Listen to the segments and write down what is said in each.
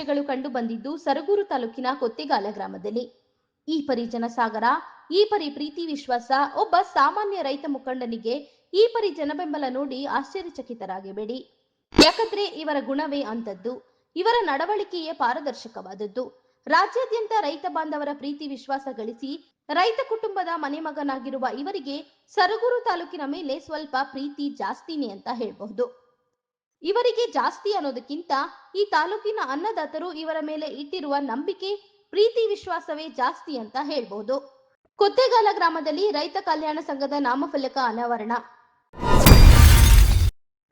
ದೃಶ್ಯಗಳು ಕಂಡು ಬಂದಿದ್ದು ಸರಗೂರು ತಾಲೂಕಿನ ಕೊತ್ತಿಗಾಲ ಗ್ರಾಮದಲ್ಲಿ. ಈ ಪರಿ ಜನಸಾಗರ ಈ ಪರಿ ಪ್ರೀತಿ ವಿಶ್ವಾಸ, ಒಬ್ಬ ಸಾಮಾನ್ಯ ರೈತ ಮುಖಂಡನಿಗೆ ಈ ಪರಿ ಜನಬೆಂಬಲ ನೋಡಿ ಆಶ್ಚರ್ಯಚಕಿತರಾಗಬೇಡಿ. ಯಾಕಂದ್ರೆ ಇವರ ಗುಣವೇ ಅಂತದ್ದು ಇವರ ನಡವಳಿಕೆಯೇ ಪಾರದರ್ಶಕವಾದದ್ದು. ರಾಜ್ಯಾದ್ಯಂತ ರೈತ ಬಾಂಧವರ ಪ್ರೀತಿ ವಿಶ್ವಾಸ ಗಳಿಸಿ ರೈತ ಕುಟುಂಬದ ಮನೆಮಗನಾಗಿರುವ ಇವರಿಗೆ ಸರಗೂರು ತಾಲೂಕಿನ ಮೇಲೆ ಸ್ವಲ್ಪ ಪ್ರೀತಿ ಜಾಸ್ತಿನೇ ಅಂತ ಹೇಳ್ಬಹುದು. ಇವರಿಗೆ ಜಾಸ್ತಿ ಅನ್ನೋದಕ್ಕಿಂತ ಈ ತಾಲೂಕಿನ ಅನ್ನದಾತರು ಇವರ ಮೇಲೆ ಇಟ್ಟಿರುವ ನಂಬಿಕೆ, ಪ್ರೀತಿ, ವಿಶ್ವಾಸವೇ ಜಾಸ್ತಿ ಅಂತ ಹೇಳ್ಬಹುದು ಕೊತ್ತೆಗಾಲ ಗ್ರಾಮದಲ್ಲಿ ರೈತ ಕಲ್ಯಾಣ ಸಂಘದ ನಾಮಫಲಕ ಅನಾವರಣ.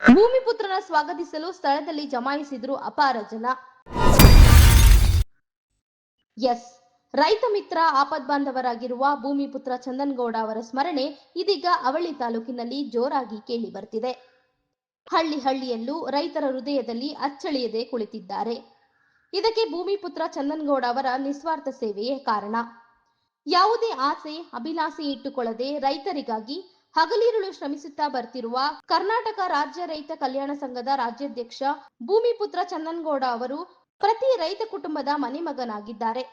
ಭೂಮಿಪುತ್ರನ ಸ್ವಾಗತಿಸಲು ಸ್ಥಳದಲ್ಲಿ ಜಮಾಯಿಸಿದ್ರು ಅಪಾರ ಜನ. ಎಸ್, ರೈತ ಮಿತ್ರ ಆಪದ್ಬಾಂಧವರಾಗಿರುವ ಭೂಮಿಪುತ್ರ ಚಂದನ್ಗೌಡ ಅವರ ಸ್ಮರಣೆ ಇದೀಗ ಅವಳಿ ತಾಲೂಕಿನಲ್ಲಿ ಜೋರಾಗಿ ಕೇಳಿ ಬರ್ತಿದೆ. ಹಳ್ಳಿ ಹಳ್ಳಿಯಲ್ಲೂ ರೈತರ ಹೃದಯದಲ್ಲಿ ಅಚ್ಚಳಿಯದೆ ಕುಳಿತಿದ್ದಾರೆ. ಇದಕ್ಕೆ ಭೂಮಿಪುತ್ರ ಚಂದನ್ಗೌಡ ಅವರ ನಿಸ್ವಾರ್ಥ ಸೇವೆಯೇ ಕಾರಣ. ಯಾವುದೇ ಆಸೆ, ಅಭಿಲಾಷೆ ಇಟ್ಟುಕೊಳ್ಳದೆ ರೈತರಿಗಾಗಿ ಹಗಲಿರುಳು ಶ್ರಮಿಸುತ್ತಾ ಬರ್ತಿರುವ ಕರ್ನಾಟಕ ರಾಜ್ಯ ರೈತ ಕಲ್ಯಾಣ ಸಂಘದ ರಾಜ್ಯಾಧ್ಯಕ್ಷ ಭೂಮಿಪುತ್ರ ಚಂದನ್ಗೌಡ ಅವರು ಪ್ರತಿ ರೈತ ಕುಟುಂಬದ ಮನೆಮಗನಾಗಿದ್ದಾರೆ.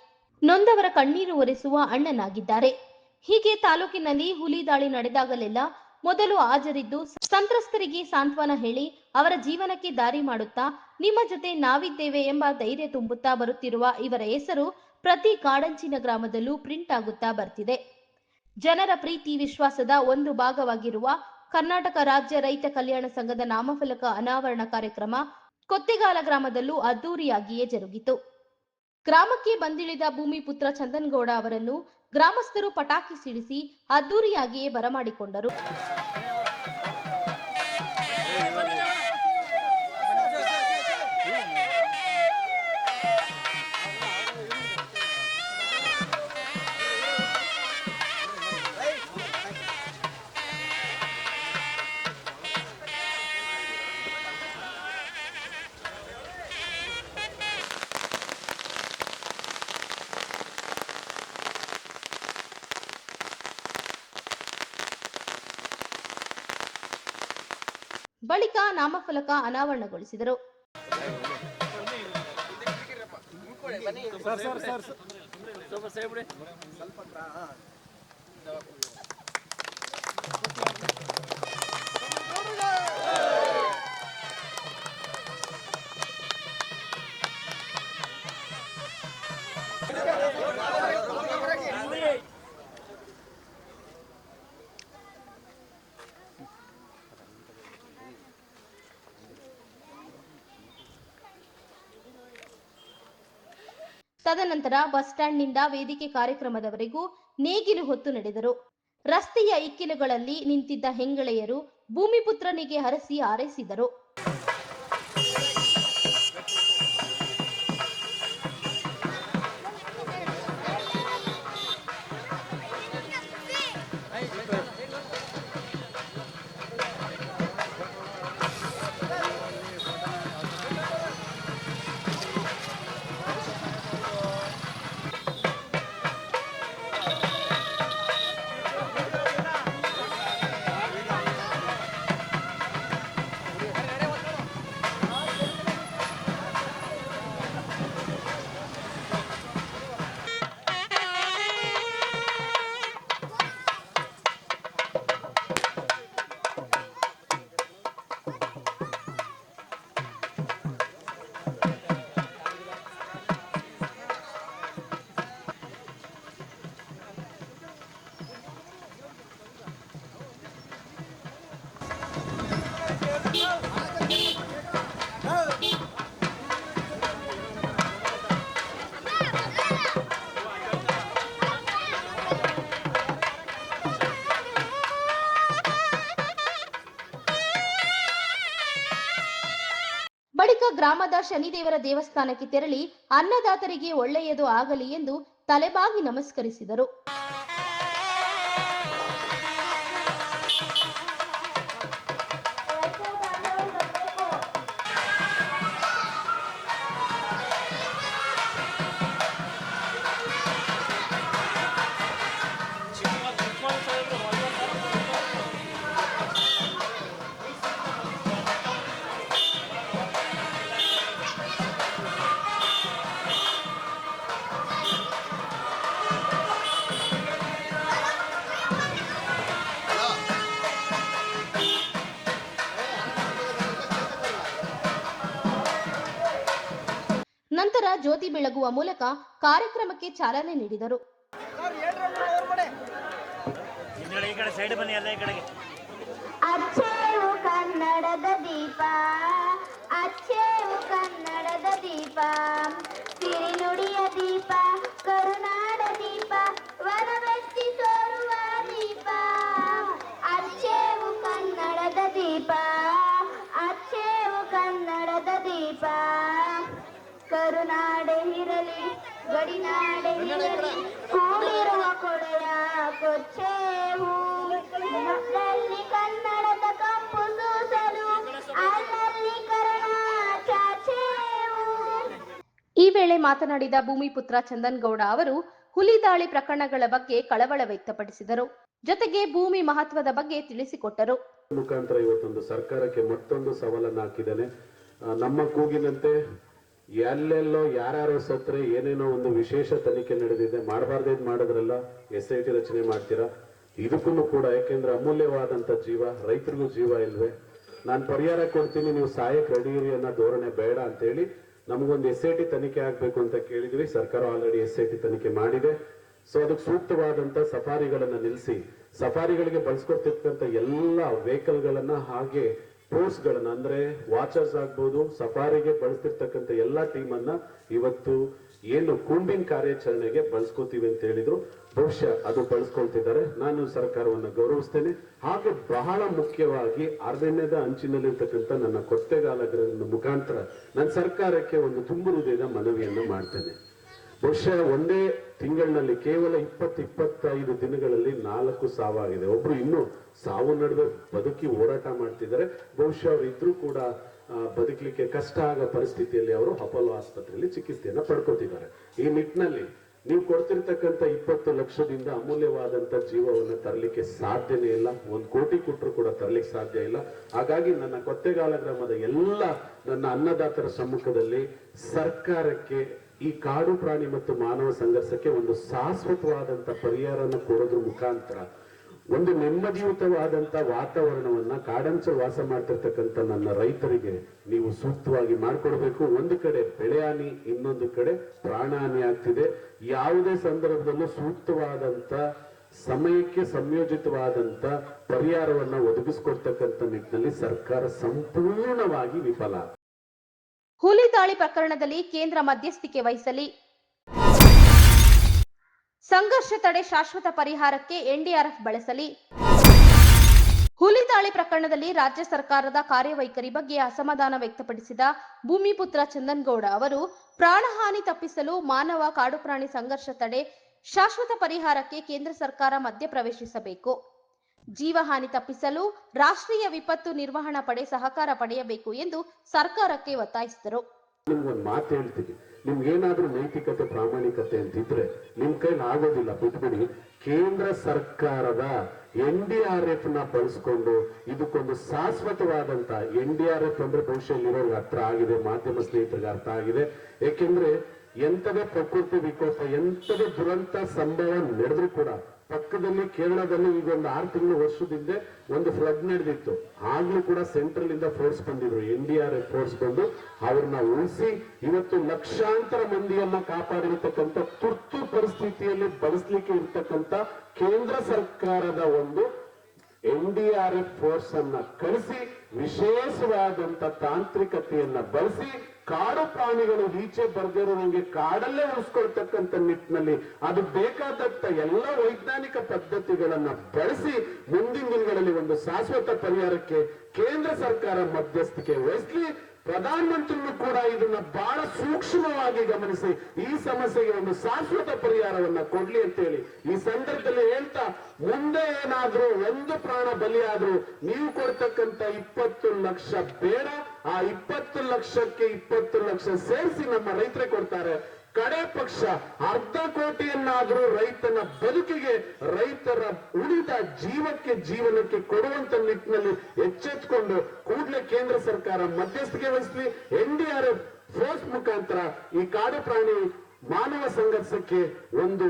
ನೊಂದವರ ಕಣ್ಣೀರು ಒರೆಸುವ ಅಣ್ಣನಾಗಿದ್ದಾರೆ. ಹೀಗೆ ತಾಲೂಕಿನಲ್ಲಿ ಹುಲಿ ದಾಳಿ ನಡೆದಾಗಲೆಲ್ಲ ಮೊದಲು ಹಾಜರಿದ್ದು ಸಂತ್ರಸ್ತರಿಗೆ ಸಾಂತ್ವನ ಹೇಳಿ ಅವರ ಜೀವನಕ್ಕೆ ದಾರಿ ಮಾಡುತ್ತಾ ನಿಮ್ಮ ಜೊತೆ ನಾವಿದ್ದೇವೆ ಎಂಬ ಧೈರ್ಯ ತುಂಬುತ್ತಾ ಬರುತ್ತಿರುವ ಇವರ ಹೆಸರು ಪ್ರತಿ ಕಾಡಂಚಿನ ಗ್ರಾಮದಲ್ಲೂ ಪ್ರಿಂಟ್ ಆಗುತ್ತಾ ಬರ್ತಿದೆ. ಜನರ ಪ್ರೀತಿ ವಿಶ್ವಾಸದ ಒಂದು ಭಾಗವಾಗಿರುವ ಕರ್ನಾಟಕ ರಾಜ್ಯ ರೈತ ಕಲ್ಯಾಣ ಸಂಘದ ನಾಮಫಲಕ ಅನಾವರಣ ಕಾರ್ಯಕ್ರಮ ಕೊತ್ತಿಗಾಲ ಗ್ರಾಮದಲ್ಲೂ ಅದ್ದೂರಿಯಾಗಿಯೇ ಜರುಗಿತು. ಗ್ರಾಮಕ್ಕೆ ಬಂದಿಳಿದ ಭೂಮಿಪುತ್ರ ಚಂದನ್ಗೌಡ ಅವರನ್ನು ಗ್ರಾಮಸ್ಥರು ಪಟಾಕಿ ಸಿಡಿಸಿ ಅದ್ದೂರಿಯಾಗಿಯೇ ಬರಮಾಡಿಕೊಂಡರು. ಬಳಿಕ ನಾಮಫಲಕ ಅನಾವರಣಗೊಳಿಸಿದರು. ತದನಂತರ ಬಸ್ ಸ್ಟ್ಯಾಂಡ್ನಿಂದ ವೇದಿಕೆ ಕಾರ್ಯಕ್ರಮದವರೆಗೂ ನೇಗಿಲು ಹೊತ್ತು ನಡೆದರು. ರಸ್ತೆಯ ಇಕ್ಕೆಲುಗಳಲ್ಲಿ ನಿಂತಿದ್ದ ಹೆಂಗಳೆಯರು ಭೂಮಿಪುತ್ರನಿಗೆ ಹರಸಿ ಹಾರೈಸಿದರು. ಶನಿದೇವರ ದೇವಸ್ಥಾನಕ್ಕೆ ತೆರಳಿ ಅನ್ನದಾತರಿಗೆ ಒಳ್ಳೆಯದು ಆಗಲಿ ಎಂದು ತಲೆಬಾಗಿ ನಮಸ್ಕರಿಸಿದರು. ಜ್ಯೋತಿ ಬೆಳಗುವ ಮೂಲಕ ಕಾರ್ಯಕ್ರಮಕ್ಕೆ ಚಾಲನೆ ನೀಡಿದರು. ಅಚ್ಚೇವು ಕನ್ನಡದ ದೀಪ ಅಚ್ಚೇವು ಕನ್ನಡದ ದೀಪ ಸಿರಿನುಡಿಯ ದೀಪ ಕರುನಾಡ ದೀಪ ವನವೆತ್ತಿ ತೋರುವ ದೀಪ ಅಚ್ಚೇವು ಕನ್ನಡದ ದೀಪ. ಕರುನಾಡೆ ಇರಲಿ ಗಡಿನಾಡೆ ಇರಲಿ ಕೂಡಿರುವ ಕೊಡೆಯ ಕೊಚ್ಚೇವು ನಮ್ಮಲ್ಲಿ ಕನ್ನಡದ ಕಂಪು ಸೂಸಲು ಅಲ್ಲಲ್ಲಿ ಈ ವೇಳೆ ಮಾತನಾಡಿದ ಭೂಮಿಪುತ್ರ ಚಂದನ್ ಗೌಡ ಅವರು ಹುಲಿ ದಾಳಿ ಪ್ರಕರಣಗಳ ಬಗ್ಗೆ ಕಳವಳ ವ್ಯಕ್ತಪಡಿಸಿದರು. ಜೊತೆಗೆ ಭೂಮಿ ಮಹತ್ವದ ಬಗ್ಗೆ ತಿಳಿಸಿಕೊಟ್ಟರು. ಮುಖಾಂತರ ಇವತ್ತೊಂದು ಸರ್ಕಾರಕ್ಕೆ ಮತ್ತೊಂದು ಸವಾಲನ್ನು ಹಾಕಿದ್ದಾನೆ. ನಮ್ಮ ಕೂಗಿನಂತೆ ಎಲ್ಲೆಲ್ಲೋ ಯಾರ್ಯಾರು ಸತ್ರೆ ಏನೇನೋ ಒಂದು ವಿಶೇಷ ತನಿಖೆ ನಡೆದಿದೆ ಮಾಡಬಾರ್ದೇದ್ ಮಾಡಿದ್ರಲ್ಲ, ಎಸ್ ಐ ಟಿ ರಚನೆ ಮಾಡ್ತೀರಾ? ಇದಕ್ಕೂ ಕೂಡ ಯಾಕೆಂದ್ರೆ ಅಮೂಲ್ಯವಾದಂಥ ಜೀವ, ರೈತರಿಗೂ ಜೀವ ಇಲ್ವೇ. ನಾನು ಪರಿಹಾರ ಕೊಡ್ತೀನಿ, ನೀವು ಸಹಾಯಕ್ಕೆ ರೆಡಿ ಇರಿ ಅನ್ನೋ ಧೋರಣೆ ಬೇಡ ಅಂತೇಳಿ ನಮಗೊಂದು ಎಸ್ ಐ ಟಿ ತನಿಖೆ ಆಗಬೇಕು ಅಂತ ಕೇಳಿದ್ವಿ. ಸರ್ಕಾರ ಆಲ್ರೆಡಿ ಎಸ್ ಐ ಟಿ ತನಿಖೆ ಮಾಡಿದೆ. ಸೊ ಅದಕ್ಕೆ ಸೂಕ್ತವಾದಂಥ ಸಫಾರಿಗಳನ್ನು ನಿಲ್ಲಿಸಿ ಸಫಾರಿಗಳಿಗೆ ಬಳಸ್ಕೊಡ್ತಿರ್ತಕ್ಕಂಥ ಎಲ್ಲ ವೆಹಿಕಲ್ಗಳನ್ನು ಹಾಗೆ ಫೋರ್ಸ್ ಗಳನ್ನ ಅಂದ್ರೆ ವಾಚರ್ಸ್ ಆಗ್ಬೋದು, ಸಫಾರಿಗೆ ಬಳಸ್ತಿರ್ತಕ್ಕಂಥ ಎಲ್ಲಾ ಟೀಮ್ ಅನ್ನ ಇವತ್ತು ಏನು ಕೂಂಬಿಂಗ್ ಕಾರ್ಯಾಚರಣೆಗೆ ಬಳಸ್ಕೋತೀವಿ ಅಂತ ಹೇಳಿದ್ರು. ಬಹುಶಃ ಅದು ಬಳಸ್ಕೊಳ್ತಿದ್ದಾರೆ. ನಾನು ಸರ್ಕಾರವನ್ನು ಗೌರವಿಸ್ತೇನೆ. ಹಾಗೆ ಬಹಳ ಮುಖ್ಯವಾಗಿ ಅರಣ್ಯದ ಅಂಚಿನಲ್ಲಿರ್ತಕ್ಕಂಥ ನನ್ನ ಕೊತ್ತೆಗಾಲಗಳ ಮುಖಾಂತರ ನನ್ನ ಸರ್ಕಾರಕ್ಕೆ ಒಂದು ತುಂಬು ಹೃದಯದ ಮನವಿಯನ್ನು ಮಾಡ್ತೇನೆ. ಬಹುಶಃ ಒಂದೇ ತಿಂಗಳಿನಲ್ಲಿ ಕೇವಲ ಇಪ್ಪತ್ತು ಇಪ್ಪತ್ತೈದು ದಿನಗಳಲ್ಲಿ ನಾಲ್ಕು ಸಾವಾಗಿದೆ. ಒಬ್ರು ಇನ್ನು ಸಾವು ನಡುವೆ ಬದುಕಿ ಹೋರಾಟ ಮಾಡ್ತಿದ್ದಾರೆ. ಬಹುಶಃ ಅವ್ರು ಇದ್ರೂ ಕೂಡ ಬದುಕಲಿಕ್ಕೆ ಕಷ್ಟ ಆಗೋ ಪರಿಸ್ಥಿತಿಯಲ್ಲಿ ಅವರು ಅಪೋಲೋ ಆಸ್ಪತ್ರೆಯಲ್ಲಿ ಚಿಕಿತ್ಸೆಯನ್ನ ಪಡ್ಕೋತಿದ್ದಾರೆ. ಈ ನಿಟ್ಟಿನಲ್ಲಿ ನೀವು ಕೊಡ್ತಿರ್ತಕ್ಕಂಥ ಇಪ್ಪತ್ತು ಲಕ್ಷದಿಂದ ಅಮೂಲ್ಯವಾದಂಥ ಜೀವವನ್ನ ತರಲಿಕ್ಕೆ ಸಾಧ್ಯನೇ ಇಲ್ಲ. ಒಂದು ಕೋಟಿ ಕೊಟ್ಟರು ಕೂಡ ತರಲಿಕ್ಕೆ ಸಾಧ್ಯ ಇಲ್ಲ. ಹಾಗಾಗಿ ನನ್ನ ಕೊತ್ತೆಗಾಲ ಗ್ರಾಮದ ಎಲ್ಲ ನನ್ನ ಅನ್ನದಾತರ ಸಮ್ಮುಖದಲ್ಲಿ ಸರ್ಕಾರಕ್ಕೆ ಈ ಕಾಡು ಪ್ರಾಣಿ ಮತ್ತು ಮಾನವ ಸಂಘರ್ಷಕ್ಕೆ ಒಂದು ಶಾಶ್ವತವಾದಂತ ಪರಿಹಾರವನ್ನು ಕೊಡೋದ್ರ ಮುಖಾಂತರ ಒಂದು ನೆಮ್ಮದಿಯುತವಾದಂತ ವಾತಾವರಣವನ್ನ ಕಾಡಂಚಲು ವಾಸ ಮಾಡ್ತಿರ್ತಕ್ಕಂಥ ನನ್ನ ರೈತರಿಗೆ ನೀವು ಸೂಕ್ತವಾಗಿ ಮಾಡಿಕೊಡ್ಬೇಕು. ಒಂದು ಕಡೆ ಬೆಳೆ ಹಾನಿ ಇನ್ನೊಂದು ಕಡೆ ಪ್ರಾಣ ಹಾನಿ ಆಗ್ತಿದೆ. ಯಾವುದೇ ಸಂದರ್ಭದಲ್ಲೂ ಸೂಕ್ತವಾದಂತ ಸಮಯಕ್ಕೆ ಸಂಯೋಜಿತವಾದಂತ ಪರಿಹಾರವನ್ನ ಒದಗಿಸ್ಕೊಡ್ತಕ್ಕಂಥ ನಿಟ್ಟಿನಲ್ಲಿ ಸರ್ಕಾರ ಸಂಪೂರ್ಣವಾಗಿ ವಿಫಲ. ಹುಲಿ ದಾಳಿ ಪ್ರಕರಣದಲ್ಲಿ ಕೇಂದ್ರ ಮಧ್ಯಸ್ಥಿಕೆ ವಹಿಸಲಿ. ಸಂಘರ್ಷ ತಡೆ ಶಾಶ್ವತ ಪರಿಹಾರಕ್ಕೆ ಎನ್ಡಿಆರ್ಎಫ್ ಬಳಸಲಿ. ಹುಲಿ ದಾಳಿ ಪ್ರಕರಣದಲ್ಲಿ ರಾಜ್ಯ ಸರ್ಕಾರದ ಕಾರ್ಯವೈಖರಿ ಬಗ್ಗೆ ಅಸಮಾಧಾನ ವ್ಯಕ್ತಪಡಿಸಿದ ಭೂಮಿಪುತ್ರ ಚಂದನ್ಗೌಡ ಅವರು, ಪ್ರಾಣಹಾನಿ ತಪ್ಪಿಸಲು ಮಾನವ ಕಾಡುಪ್ರಾಣಿ ಸಂಘರ್ಷ ತಡೆ ಶಾಶ್ವತ ಪರಿಹಾರಕ್ಕೆ ಕೇಂದ್ರ ಸರ್ಕಾರ ಮಧ್ಯಪ್ರವೇಶಿಸಬೇಕು. ಜೀವಹಾನಿ ತಪ್ಪಿಸಲು ರಾಷ್ಟ್ರೀಯ ವಿಪತ್ತು ನಿರ್ವಹಣಾ ಪಡೆ ಸಹಕಾರ ಪಡೆಯಬೇಕು ಎಂದು ಸರ್ಕಾರಕ್ಕೆ ಒತ್ತಾಯಿಸಿದರು. ನಿಮ್ಗೊಂದು ಮಾತು ಹೇಳ್ತೀನಿ. ನಿಮ್ಗೆ ಏನಾದ್ರೂ ನೈತಿಕತೆ, ಪ್ರಾಮಾಣಿಕತೆ ಅಂತಿದ್ರೆ ನಿಮ್ ಕೈಲಿ ಆಗೋದಿಲ್ಲ. ಬಿಟ್ಬಿಡಿ. ಕೇಂದ್ರ ಸರ್ಕಾರದ ಎನ್ ಡಿ ಆರ್ ಎಫ್ನ ಬಳಸ್ಕೊಂಡು ಇದಕ್ಕೊಂದು ಶಾಶ್ವತವಾದಂತ ಎನ್ ಡಿ ಆರ್ ಎಫ್ ಅಂದ್ರೆ ಬಹುಶಃ ಇರೋ ಹತ್ರ ಆಗಿದೆ, ಮಾಧ್ಯಮ ಸ್ನೇಹಿತರಿಗೆ ಅರ್ಥ ಆಗಿದೆ. ಯಾಕೆಂದ್ರೆ ಎಂತದೇ ಪ್ರಕೃತಿ ವಿಕೋಪ ಎಂತದೇ ದುರಂತ ಸಂಭವ ನಡೆದ್ರೂ ಕೂಡ ಪಕ್ಕದಲ್ಲಿ ಕೇರಳದಲ್ಲಿ ಈಗ ಒಂದು ಆರು ತಿಂಗಳು ವರ್ಷದಿಂದ ಒಂದು ಫ್ಲಡ್ ನಡೆದಿತ್ತು. ಆಗ್ಲೂ ಕೂಡ ಸೆಂಟ್ರಲ್ ಇಂದ ಫೋರ್ಸ್ ಬಂದಿದ್ರು. N D R F force ಬಂದು ಅವ್ರನ್ನ ಉಳಿಸಿ ಇವತ್ತು ಲಕ್ಷಾಂತರ ಮಂದಿಯನ್ನ ಕಾಪಾಡಿರತಕ್ಕಂಥ ತುರ್ತು ಪರಿಸ್ಥಿತಿಯಲ್ಲಿ ಬಳಸಲಿಕ್ಕೆ ಇರ್ತಕ್ಕಂಥ ಕೇಂದ್ರ ಸರ್ಕಾರದ ಒಂದು N D R F force ಅನ್ನ ಕಳಿಸಿ, ವಿಶೇಷವಾದಂತ ತಾಂತ್ರಿಕತೆಯನ್ನ ಬಳಸಿ ಕಾಡು ಪ್ರಾಣಿಗಳು ಈಚೆ ಬರ್ದಿರೋಂಗೆ ಕಾಡಲ್ಲೇ ಉಳಿಸ್ಕೊಳ್ತಕ್ಕಂಥ ನಿಟ್ಟಿನಲ್ಲಿ ಅದು ಬೇಕಾದಂತ ಎಲ್ಲ ವೈಜ್ಞಾನಿಕ ಪದ್ಧತಿಗಳನ್ನ ಬಳಸಿ ಮುಂದಿನ ದಿನಗಳಲ್ಲಿ ಒಂದು ಶಾಶ್ವತ ಪರಿಹಾರಕ್ಕೆ ಕೇಂದ್ರ ಸರ್ಕಾರ ಮಧ್ಯಸ್ಥಿಕೆ ವಹಿಸಲಿ. ಪ್ರಧಾನಮಂತ್ರಿಯೂ ಕೂಡ ಇದನ್ನ ಬಹಳ ಸೂಕ್ಷ್ಮವಾಗಿ ಗಮನಿಸಿ ಈ ಸಮಸ್ಯೆಗೆ ಒಂದು ಶಾಶ್ವತ ಪರಿಹಾರವನ್ನ ಕೊಡ್ಲಿ ಅಂತ ಹೇಳಿ ಈ ಸಂದರ್ಭದಲ್ಲಿ ಹೇಳ್ತಾ, ಮುಂದೆ ಏನಾದ್ರೂ ಒಂದು ಪ್ರಾಣ ಬಲಿಯಾದ್ರೂ ನೀವು ಕೊಡ್ತಕ್ಕಂತ ಇಪ್ಪತ್ತು ಲಕ್ಷ ಬೇಡ. ಆ ಇಪ್ಪತ್ತು ಲಕ್ಷಕ್ಕೆ ಇಪ್ಪತ್ತು ಲಕ್ಷ ಸೇರಿಸಿ ನಮ್ಮ ರೈತರೇ ಕೊಡ್ತಾರೆ. ಕಡೆ ಪಕ್ಷ ಅರ್ಧ ಕೋಟಿಯನ್ನಾದ್ರೂ ರೈತನ ಬದುಕಿಗೆ ರೈತರ ಉಳಿದ ಜೀವಕ್ಕೆ ಜೀವನಕ್ಕೆ ಕೊಡುವಂತ ನಿಟ್ಟಿನಲ್ಲಿ ಎಚ್ಚೆತ್ಕೊಂಡು ಕೂಡಲೇ ಕೇಂದ್ರ ಸರ್ಕಾರ ಮಧ್ಯಸ್ಥಿಕೆ ವಹಿಸಲಿ. N D R F force ಮುಖಾಂತರ ಈ ಕಾಡು ಪ್ರಾಣಿ ಮಾನವ ಸಂಘರ್ಷಕ್ಕೆ ಒಂದು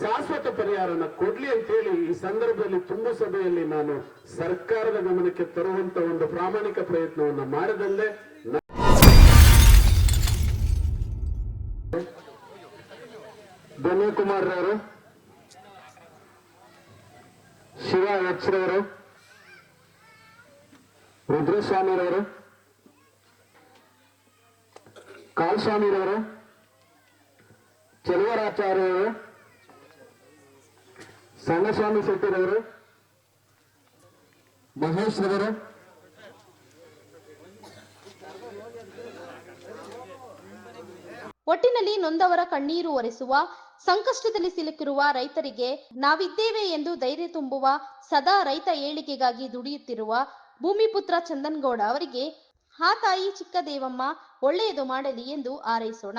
ಶಾಶ್ವತ ಪರಿಹಾರನ ಕೊಡ್ಲಿ ಅಂತ ಹೇಳಿ ಈ ಸಂದರ್ಭದಲ್ಲಿ ತುಂಬು ಸಭೆಯಲ್ಲಿ ನಾನು ಸರ್ಕಾರದ ಗಮನಕ್ಕೆ ತರುವಂತ ಒಂದು ಪ್ರಾಮಾಣಿಕ ಪ್ರಯತ್ನವನ್ನ ಮಾಡದಲ್ಲೇ ಕುಮಾರ್ ರವರು, ಶಿವ ಎಚ್ ರವರು ರುದ್ರಸ್ವಾಮಿರವರು, ಕಾಲ್ಸ್ವಾಮಿರವರು ಚೆಲುವರಾಚಾರ್ಯವರು ಸಂಗಸ್ವಾಮಿ ಶೆಟ್ಟಿರವರು, ಮಹೇಶ್ ರವರು, ಒಟ್ಟಿನಲ್ಲಿ ನೊಂದವರ ಕಣ್ಣೀರು ಒರೆಸುವ, ಸಂಕಷ್ಟದಲ್ಲಿ ಸಿಲುಕಿರುವ ರೈತರಿಗೆ ನಾವಿದ್ದೇವೆ ಎಂದು ಧೈರ್ಯ ತುಂಬುವ, ಸದಾ ರೈತ ಏಳಿಗೆಗಾಗಿ ದುಡಿಯುತ್ತಿರುವ ಭೂಮಿಪುತ್ರ ಚಂದನ್ಗೌಡ ಅವರಿಗೆ ಆ ತಾಯಿ ಚಿಕ್ಕದೇವಮ್ಮ, ಒಳ್ಳೆಯದು ಮಾಡಲಿ ಎಂದು ಹಾರೈಸೋಣ.